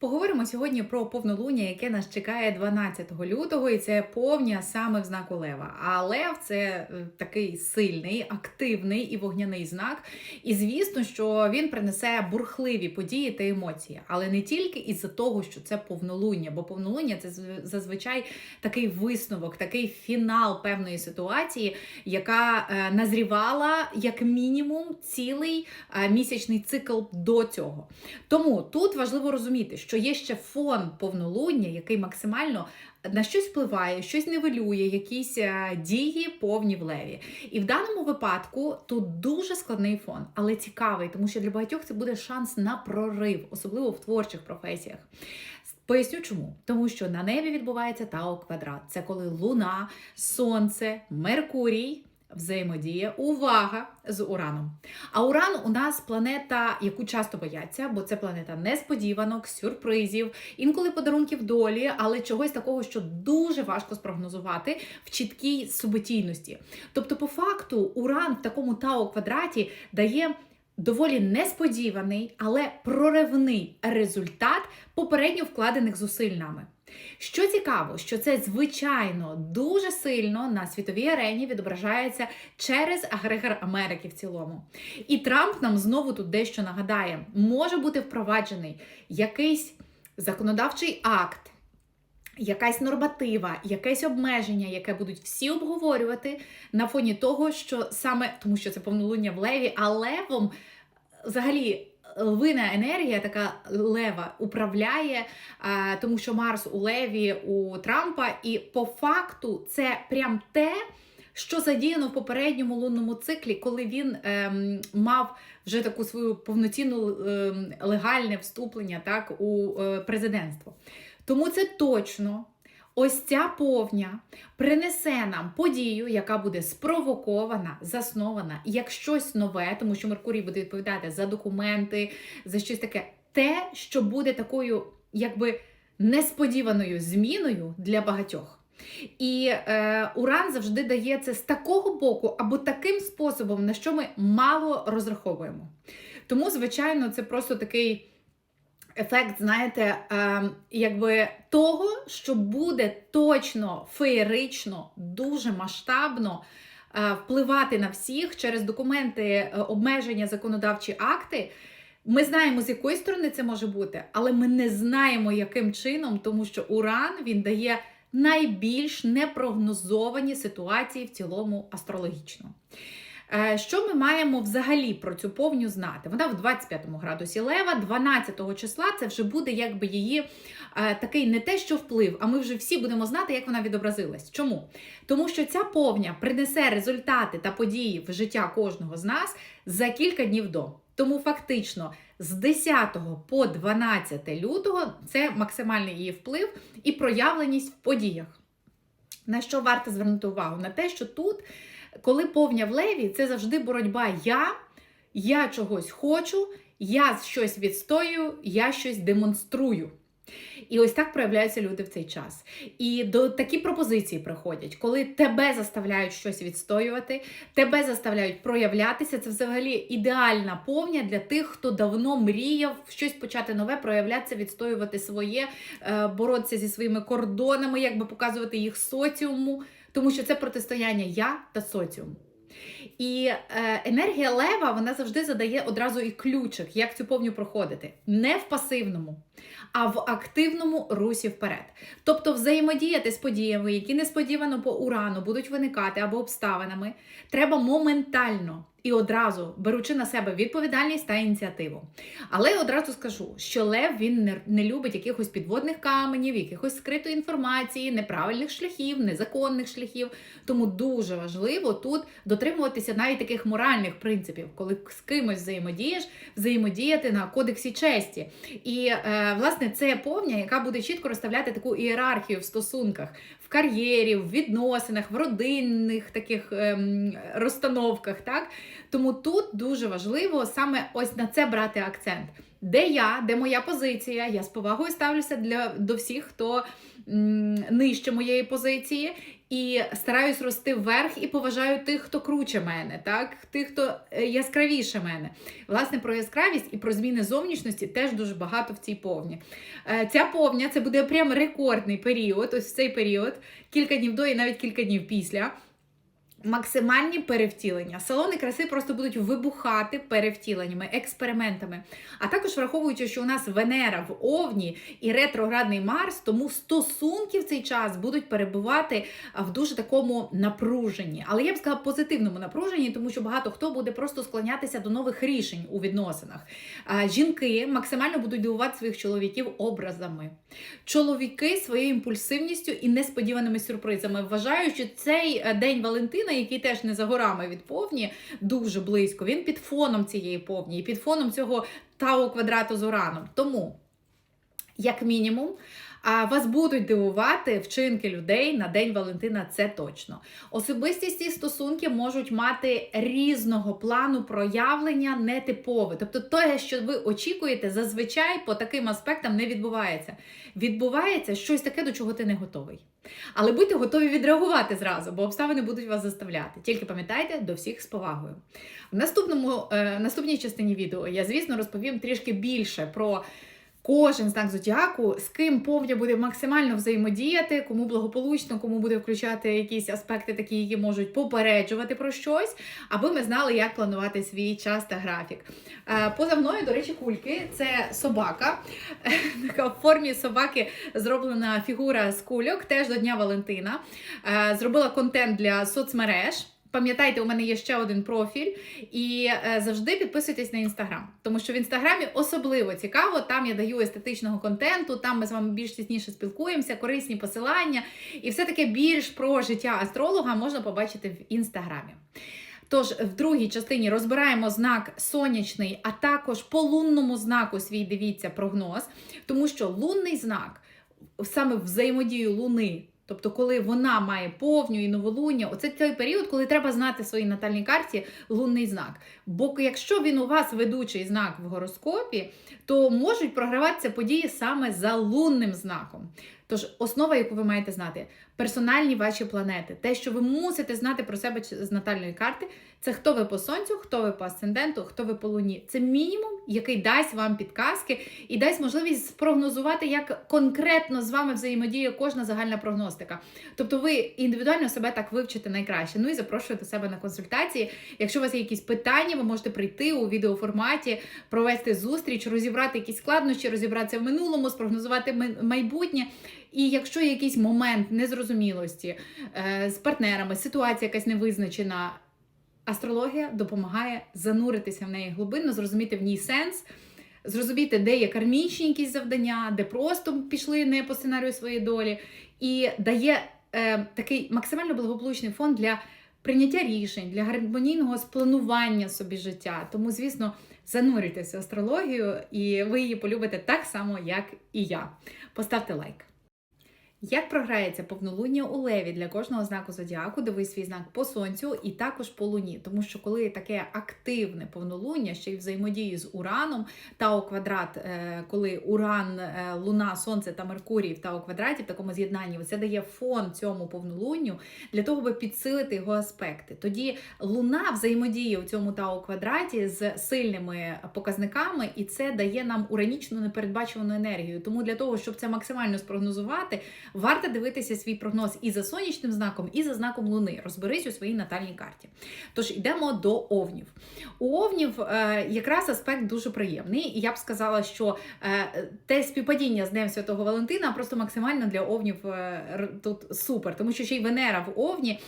Поговоримо сьогодні про повнолуння, яке нас чекає 12 лютого, і це повня саме в знаку Лева. А Лев це е, такий сильний, активний і вогняний знак. І звісно, що він принесе бурхливі події та емоції, але не тільки із-за того, що це повнолуння, бо повнолуння це зв- зазвичай такий висновок, такий фінал певної ситуації, яка е, назрівала як мінімум цілий е, місячний цикл до цього. Тому тут важливо розуміти, що є ще фон повнолуння, який максимально на щось впливає, щось нивелює, якісь е, дії повні в леві. І в даному випадку тут дуже складний фон, але цікавий, тому що для багатьох це буде шанс на прорив, особливо в творчих професіях. Поясню чому. Тому що на небі відбувається Тао квадрат. Це коли Луна, Сонце, Меркурій. Взаємодія, увага з Ураном. А Уран у нас планета, яку часто бояться, бо це планета несподіванок, сюрпризів, інколи подарунків долі, але чогось такого, що дуже важко спрогнозувати в чіткій суботійності. Тобто, по факту, Уран в такому Тао квадраті дає. Доволі несподіваний, але проривний результат попередньо вкладених зусиль нами. Що цікаво, що це звичайно дуже сильно на світовій арені відображається через агрегор Америки в цілому. І Трамп нам знову тут дещо нагадає: може бути впроваджений якийсь законодавчий акт. Якась норматива, якесь обмеження, яке будуть всі обговорювати на фоні того, що саме тому, що це повнолуння в леві, а левом взагалі львина енергія, така лева, управляє, тому що Марс у Леві у Трампа, і по факту це прям те. Що задіяно в попередньому лунному циклі, коли він ем, мав вже таку свою повноцінну ем, легальне вступлення так, у е, президентство. Тому це точно ось ця повня принесе нам подію, яка буде спровокована, заснована як щось нове, тому що Меркурій буде відповідати за документи, за щось таке, те, що буде такою, якби несподіваною зміною для багатьох. І е, Уран завжди дає це з такого боку або таким способом, на що ми мало розраховуємо. Тому, звичайно, це просто такий ефект, знаєте, е, якби того, що буде точно феєрично, дуже масштабно е, впливати на всіх через документи, е, обмеження, законодавчі акти. Ми знаємо, з якої сторони це може бути, але ми не знаємо, яким чином, тому що Уран він дає найбільш непрогнозовані ситуації в цілому астрологічно. Е, Що ми маємо взагалі про цю повню знати? Вона в 25 градусі Лева, 12 числа це вже буде якби її е, такий не те, що вплив, а ми вже всі будемо знати, як вона відобразилась. Чому? Тому що ця повня принесе результати та події в життя кожного з нас за кілька днів до. Тому фактично з 10 по 12 лютого це максимальний її вплив і проявленість в подіях. На що варто звернути увагу? На те, що тут, коли повня в леві, це завжди боротьба я, я чогось хочу, я щось відстоюю, я щось демонструю. І ось так проявляються люди в цей час. І до такі пропозиції приходять, коли тебе заставляють щось відстоювати, тебе заставляють проявлятися. Це взагалі ідеальна повня для тих, хто давно мріяв щось почати нове, проявлятися, відстоювати своє, е, боротися зі своїми кордонами, якби показувати їх соціуму, тому що це протистояння я та соціум. І е, енергія лева вона завжди задає одразу і ключик, як цю повню проходити. Не в пасивному, а в активному русі вперед. Тобто взаємодіяти з подіями, які несподівано по урану будуть виникати або обставинами, треба моментально і одразу беручи на себе відповідальність та ініціативу. Але одразу скажу, що Лев він не, не любить якихось підводних каменів, якихось скритої інформації, неправильних шляхів, незаконних шляхів. Тому дуже важливо тут дотримуватися навіть таких моральних принципів, коли з кимось взаємодієш, взаємодіяти на кодексі честі. І е, власне це повня, яка буде чітко розставляти таку ієрархію в стосунках, кар'єрі, в відносинах, в родинних таких ем, розстановках. Так? Тому тут дуже важливо саме ось на це брати акцент. Де я, де моя позиція? Я з повагою ставлюся для, до всіх, хто м, нижче моєї позиції. І стараюсь рости вверх і поважаю тих, хто круче мене, так? тих, хто е, яскравіше мене. Власне, про яскравість і про зміни зовнішності теж дуже багато в цій повні. Е, Ця повня це буде прям рекордний період. Ось в цей період, кілька днів до і навіть кілька днів після. Максимальні перевтілення. Салони краси просто будуть вибухати перевтіленнями, експериментами. А також враховуючи, що у нас Венера в Овні і ретроградний Марс, тому стосунки в цей час будуть перебувати в дуже такому напруженні. Але я б сказала позитивному напруженні, тому що багато хто буде просто склонятися до нових рішень у відносинах. Жінки максимально будуть дивувати своїх чоловіків образами. Чоловіки своєю імпульсивністю і несподіваними сюрпризами. Вважаю, що цей е, день Валентина, який теж не за горами від повні, дуже близько. Він під фоном цієї повні і під фоном цього Тау квадрату з Ураном. Тому, як мінімум, а вас будуть дивувати вчинки людей на День Валентина, це точно. Особистісті стосунки можуть мати різного плану проявлення нетипове. Тобто, те, що ви очікуєте, зазвичай по таким аспектам не відбувається. Відбувається щось таке, до чого ти не готовий. Але будьте готові відреагувати зразу, бо обставини будуть вас заставляти. Тільки пам'ятайте до всіх з повагою. В наступному, е, наступній частині відео я, звісно, розповім трішки більше про. Кожен знак зодіаку, з ким повня буде максимально взаємодіяти, кому благополучно, кому буде включати якісь аспекти, такі, які можуть попереджувати про щось, аби ми знали, як планувати свій час та графік. Е, Поза мною, до речі, кульки це собака. Така в формі собаки зроблена фігура з кульок, теж до Дня Валентина. Е, Зробила контент для соцмереж. Пам'ятайте, у мене є ще один профіль, і е, завжди підписуйтесь на інстаграм, тому що в інстаграмі особливо цікаво. Там я даю естетичного контенту, там ми з вами більш тісніше спілкуємося, корисні посилання, і все таки більш про життя астролога можна побачити в інстаграмі. Тож, в другій частині розбираємо знак сонячний, а також по лунному знаку свій дивіться прогноз, тому що лунний знак саме взаємодію луни. Тобто, коли вона має повню і новолуння, оце той період, коли треба знати своїй натальній карті лунний знак. Бо якщо він у вас ведучий знак в гороскопі, то можуть програватися події саме за лунним знаком. Тож, основа, яку ви маєте знати, персональні ваші планети, те, що ви мусите знати про себе з натальної карти, це хто ви по сонцю, хто ви по асценденту, хто ви по луні. Це мінімум, який дасть вам підказки і дасть можливість спрогнозувати, як конкретно з вами взаємодіє кожна загальна прогностика. Тобто ви індивідуально себе так вивчите найкраще. Ну і запрошую до себе на консультації. Якщо у вас є якісь питання, ви можете прийти у відеоформаті, провести зустріч, розібрати якісь складнощі, розібратися в минулому, спрогнозувати майбутнє. І якщо є якийсь момент незрозумілості е, з партнерами, ситуація якась невизначена, астрологія допомагає зануритися в неї глибинно, зрозуміти в ній сенс, зрозуміти, де є кармічні якісь завдання, де просто пішли не по сценарію своєї долі, і дає е, такий максимально благополучний фон для прийняття рішень, для гармонійного спланування собі життя. Тому, звісно, занурюйтеся в астрологію, і ви її полюбите так само, як і я. Поставте лайк. Як програється повнолуння у леві для кожного знаку зодіаку, дивись свій знак по сонцю і також по луні. Тому що коли таке активне повнолуння, ще й взаємодії з Ураном, Тао квадрат, е, коли Уран, е, Луна, Сонце та Меркурій в Тао квадраті, в такому з'єднанні, це дає фон цьому повнолунню для того, аби підсилити його аспекти. Тоді Луна взаємодіє у цьому Тао квадраті з сильними показниками, і це дає нам уранічну непередбачувану енергію. Тому для того, щоб це максимально спрогнозувати. Варто дивитися свій прогноз і за сонячним знаком, і за знаком Луни. Розберись у своїй натальній карті. Тож йдемо до овнів. У овнів е, якраз аспект дуже приємний, і я б сказала, що е, те співпадіння з Днем Святого Валентина просто максимально для овнів е, тут супер, тому що ще й Венера в Овні.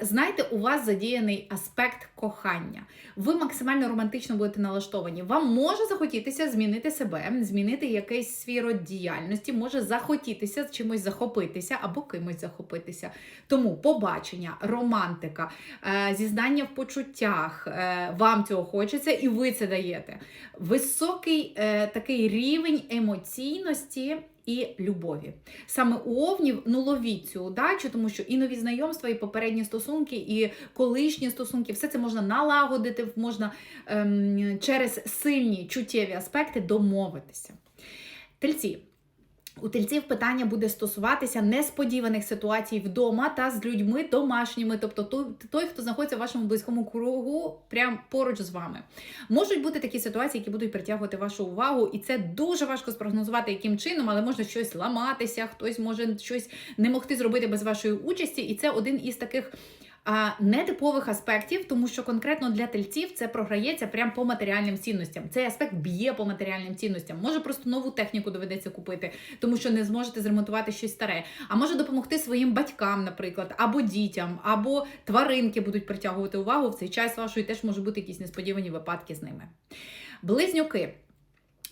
Знаєте, у вас задіяний аспект кохання. Ви максимально романтично будете налаштовані. Вам може захотітися змінити себе, змінити якийсь свій род діяльності, може захотітися чимось захопитися або кимось захопитися. Тому побачення, романтика, е, зізнання в почуттях, е, вам цього хочеться, і ви це даєте. Високий е, такий рівень емоційності. І любові. Саме у овнів ну ловіть цю удачу, тому що і нові знайомства, і попередні стосунки, і колишні стосунки, все це можна налагодити, можна ем, через сильні чуттєві аспекти домовитися. Тельці, У тельців питання буде стосуватися несподіваних ситуацій вдома та з людьми домашніми, тобто той, хто знаходиться в вашому близькому кругу, прямо поруч з вами. Можуть бути такі ситуації, які будуть притягувати вашу увагу, і це дуже важко спрогнозувати, яким чином, але може щось ламатися, хтось може щось не могти зробити без вашої участі, і це один із таких нетипових аспектів, тому що конкретно для тельців це програється прямо по матеріальним цінностям. Цей аспект б'є по матеріальним цінностям. Може просто нову техніку доведеться купити, тому що не зможете зремонтувати щось старе. А може допомогти своїм батькам, наприклад, або дітям, або тваринки будуть притягувати увагу в цей час вашої теж можуть бути якісь несподівані випадки з ними. Близнюки.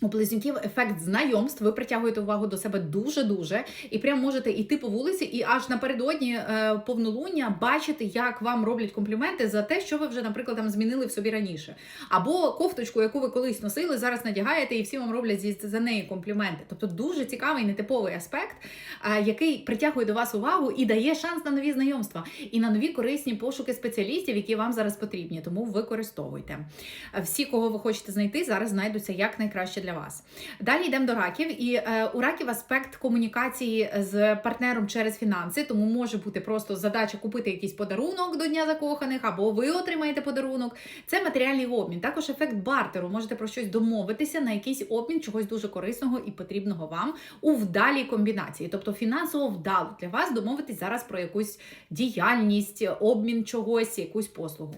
У близнюків ефект знайомств, ви притягуєте увагу до себе дуже-дуже, і прям можете йти по вулиці, і аж напередодні е, повнолуння бачити, як вам роблять компліменти за те, що ви вже, наприклад, там змінили в собі раніше. Або кофточку, яку ви колись носили, зараз надягаєте, і всі вам роблять за неї компліменти. Тобто дуже цікавий нетиповий аспект, е, який притягує до вас увагу і дає шанс на нові знайомства і на нові корисні пошуки спеціалістів, які вам зараз потрібні. Тому використовуйте. Всі, кого ви хочете знайти, зараз знайдуться як найкраще для вас. Далі йдемо до раків, і е, у раків аспект комунікації з партнером через фінанси, тому може бути просто задача купити якийсь подарунок до Дня закоханих, або ви отримаєте подарунок. Це матеріальний обмін. Також ефект бартеру. Можете про щось домовитися на якийсь обмін чогось дуже корисного і потрібного вам у вдалій комбінації. Тобто фінансово вдало для вас домовитись зараз про якусь діяльність, обмін чогось, якусь послугу.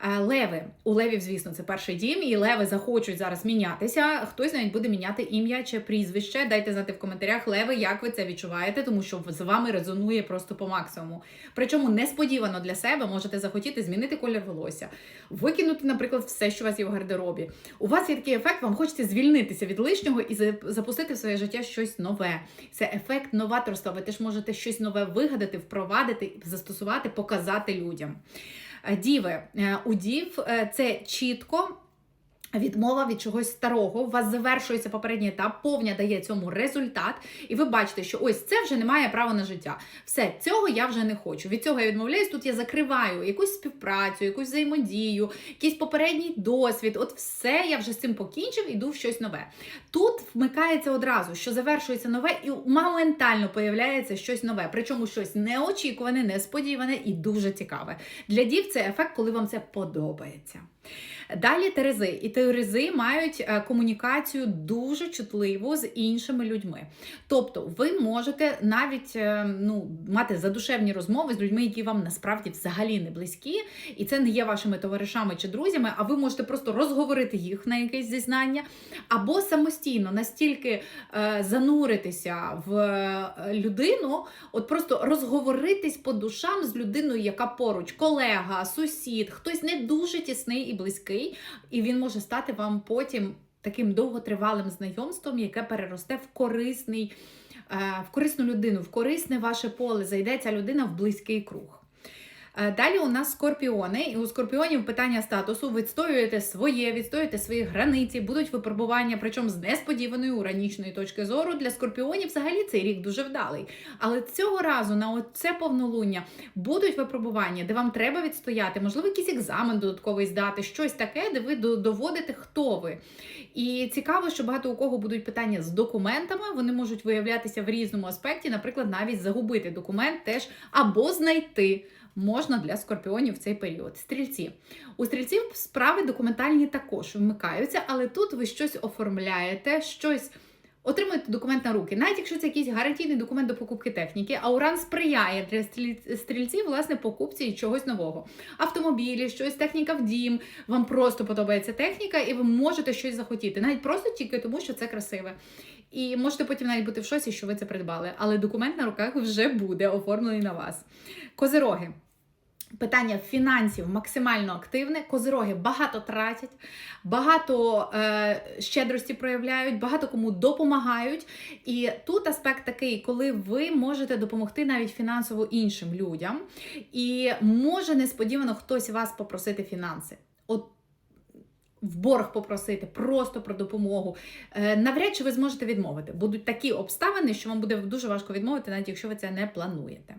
Е, Леви. У левів, звісно, це перший дім, і леви захочуть зараз мінятися. Хтось навіть буде міняти ім'я чи прізвище. Дайте знати в коментарях, леви, як ви це відчуваєте, тому що з вами резонує просто по максимуму. Причому несподівано для себе можете захотіти змінити колір волосся, викинути, наприклад, все, що у вас є в гардеробі. У вас є такий ефект, вам хочеться звільнитися від лишнього і запустити в своє життя щось нове. Це ефект новаторства. Ви теж можете щось нове вигадати, впровадити, застосувати, показати людям. Е, Діви, Е, у дів е, це чітко. Відмова від чогось старого, у вас завершується попередній етап, повня дає цьому результат, і ви бачите, що ось це вже не має права на життя. Все, цього я вже не хочу. Від цього я відмовляюсь. Тут я закриваю якусь співпрацю, якусь взаємодію, якийсь попередній досвід. От все я вже з цим покінчив, іду в щось нове. Тут вмикається одразу, що завершується нове, і моментально появляється щось нове. Причому щось неочікуване, несподіване і дуже цікаве. Для дів це ефект, коли вам це подобається. Далі Терези. І Терези мають е, комунікацію дуже чутливу з іншими людьми. Тобто, ви можете навіть е, ну, мати задушевні розмови з людьми, які вам насправді взагалі не близькі, і це не є вашими товаришами чи друзями, а ви можете просто розговорити їх на якесь зізнання, або самостійно настільки е, зануритися в людину, от просто розговоритись по душам з людиною, яка поруч, колега, сусід, хтось не дуже тісний і близький, і він може стати вам потім таким довготривалим знайомством, яке переросте в корисний, е, в корисну людину, в корисне ваше поле. Зайде ця людина в близький круг. Е, Далі у нас скорпіони, і у скорпіонів питання статусу. Відстоюєте своє, відстоюєте свої границі, будуть випробування, причому з несподіваної уранічної точки зору. Для скорпіонів взагалі цей рік дуже вдалий. Але цього разу на це повнолуння будуть випробування, де вам треба відстояти, можливо, якийсь екзамен додатковий здати, щось таке, де ви доводите, хто ви. І цікаво, що багато у кого будуть питання з документами, вони можуть виявлятися в різному аспекті, наприклад, навіть загубити документ теж або знайти. Можна для скорпіонів в цей період. Стрільці. У стрільців справи документальні також вмикаються, але тут ви щось оформляєте, щось отримуєте документ на руки. Навіть якщо це якийсь гарантійний документ до покупки техніки, Ауран сприяє для стрільців власне покупці чогось нового. Автомобілі, щось техніка в дім. Вам просто подобається техніка, і ви можете щось захотіти. Навіть просто тільки тому, що це красиве. І можете потім навіть бути в шоці, що ви це придбали. Але документ на руках вже буде оформлений на вас. Козироги. Питання фінансів максимально активне. Козироги багато тратять, багато е, щедрості проявляють, багато кому допомагають. І тут аспект такий, коли ви можете допомогти навіть фінансово іншим людям, і може несподівано хтось вас попросити фінанси. От в борг попросити, просто про допомогу. Е, навряд чи ви зможете відмовити. Будуть такі обставини, що вам буде дуже важко відмовити, навіть якщо ви це не плануєте.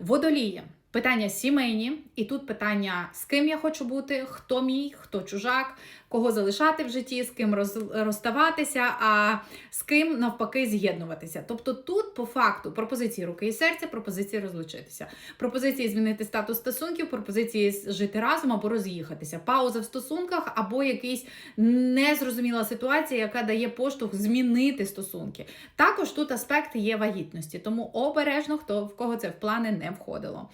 Водолії. Питання сімейні, і тут питання, з ким я хочу бути, хто мій, хто чужак, кого залишати в житті, з ким роз- розставатися, а з ким навпаки з'єднуватися. Тобто тут, по факту, пропозиції руки і серця, пропозиції розлучитися, пропозиції змінити статус стосунків, пропозиції жити разом або роз'їхатися, пауза в стосунках або якийсь незрозуміла ситуація, яка дає поштовх змінити стосунки. Також тут аспект є вагітності, тому обережно хто в кого це в плани не входило.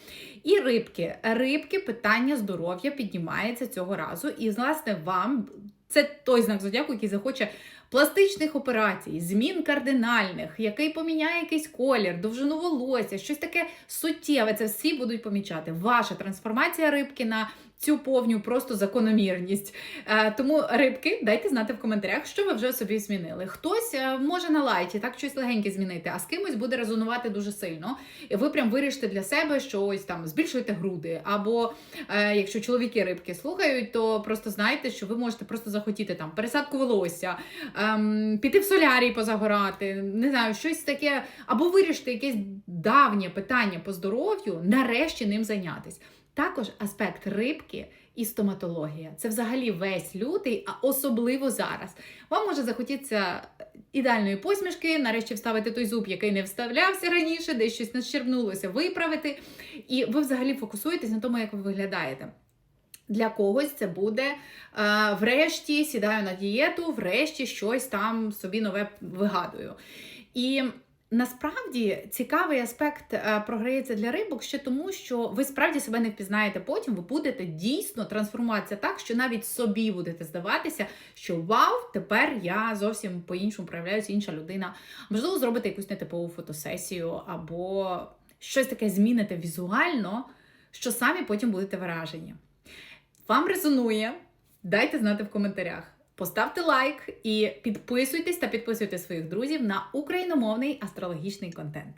І рибки. Рибки питання здоров'я піднімається цього разу. І, власне, вам це той знак зодіаку, який захоче пластичних операцій, змін кардинальних, який поміняє якийсь колір, довжину волосся, щось таке суттєве. Це всі будуть помічати. Ваша трансформація рибки на цю повню просто закономірність. Е, тому рибки, дайте знати в коментарях, що ви вже собі змінили. Хтось е, може на лайті так щось легеньке змінити, а з кимось буде резонувати дуже сильно. І ви прям вирішите для себе, що ось там збільшуєте груди. Або е, якщо чоловіки рибки слухають, то просто знайте, що ви можете просто захотіти там пересадку волосся, ем, піти в солярій позагорати, не знаю, щось таке, або вирішити якесь давнє питання по здоров'ю, нарешті ним зайнятись. Також аспект рибки і стоматологія. Це взагалі весь лютий, а особливо зараз. Вам може захотітися ідеальної посмішки, нарешті вставити той зуб, який не вставлявся раніше, десь щось нащербнулося, виправити. І ви взагалі фокусуєтесь на тому, як ви виглядаєте. Для когось це буде е, врешті сідаю на дієту, врешті щось там собі нове вигадую. І насправді цікавий аспект е, програється для рибок ще тому, що ви справді себе не впізнаєте потім, ви будете дійсно трансформуватися так, що навіть собі будете здаватися, що вау, тепер я зовсім по-іншому проявляюся інша людина. Можливо, зробите якусь нетипову фотосесію або щось таке зміните візуально, що самі потім будете вражені. Вам резонує? Дайте знати в коментарях. Поставте лайк і підписуйтесь та підписуйте своїх друзів на україномовний астрологічний контент.